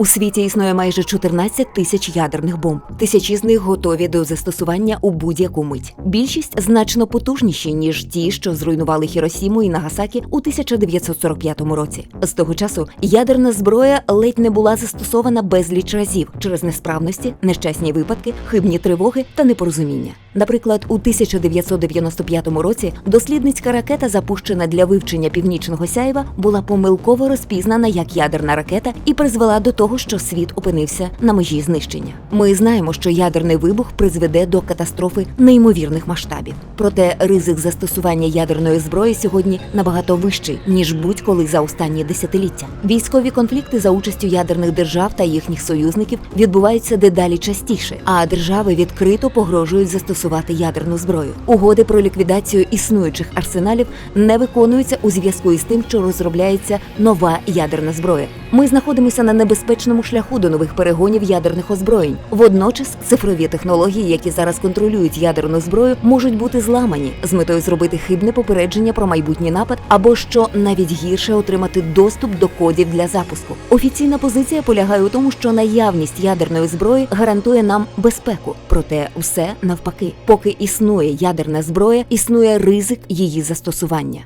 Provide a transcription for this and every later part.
У світі існує майже 14 тисяч ядерних бомб. Тисячі з них готові до застосування у будь-яку мить. Більшість значно потужніші ніж ті, що зруйнували Хіросіму і Нагасакі у 1945 році. З того часу ядерна зброя ледь не була застосована безліч разів через несправності, нещасні випадки, хибні тривоги та непорозуміння. Наприклад, у 1995 році дослідницька ракета, запущена для вивчення північного сяйва, була помилково розпізнана як ядерна ракета і призвела до того, що світ опинився на межі знищення. Ми знаємо, що ядерний вибух призведе до катастрофи неймовірних масштабів. Проте ризик застосування ядерної зброї сьогодні набагато вищий ніж будь-коли за останні десятиліття. Військові конфлікти за участю ядерних держав та їхніх союзників відбуваються дедалі частіше, а держави відкрито погрожують застосувати ядерну зброю. Угоди про ліквідацію існуючих арсеналів не виконуються у зв'язку із тим, що розробляється нова ядерна зброя. Ми знаходимося на небезпечному шляху до нових перегонів ядерних озброєнь. Водночас цифрові технології, які зараз контролюють ядерну зброю, можуть бути зламані з метою зробити хибне попередження про майбутній напад, або що навіть гірше отримати доступ до кодів для запуску. Офіційна позиція полягає у тому, що наявність ядерної зброї гарантує нам безпеку. Проте все навпаки, поки існує ядерна зброя, існує ризик її застосування.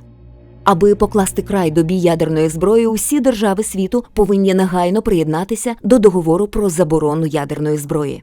Аби покласти край добі ядерної зброї, усі держави світу повинні негайно приєднатися до договору про заборону ядерної зброї.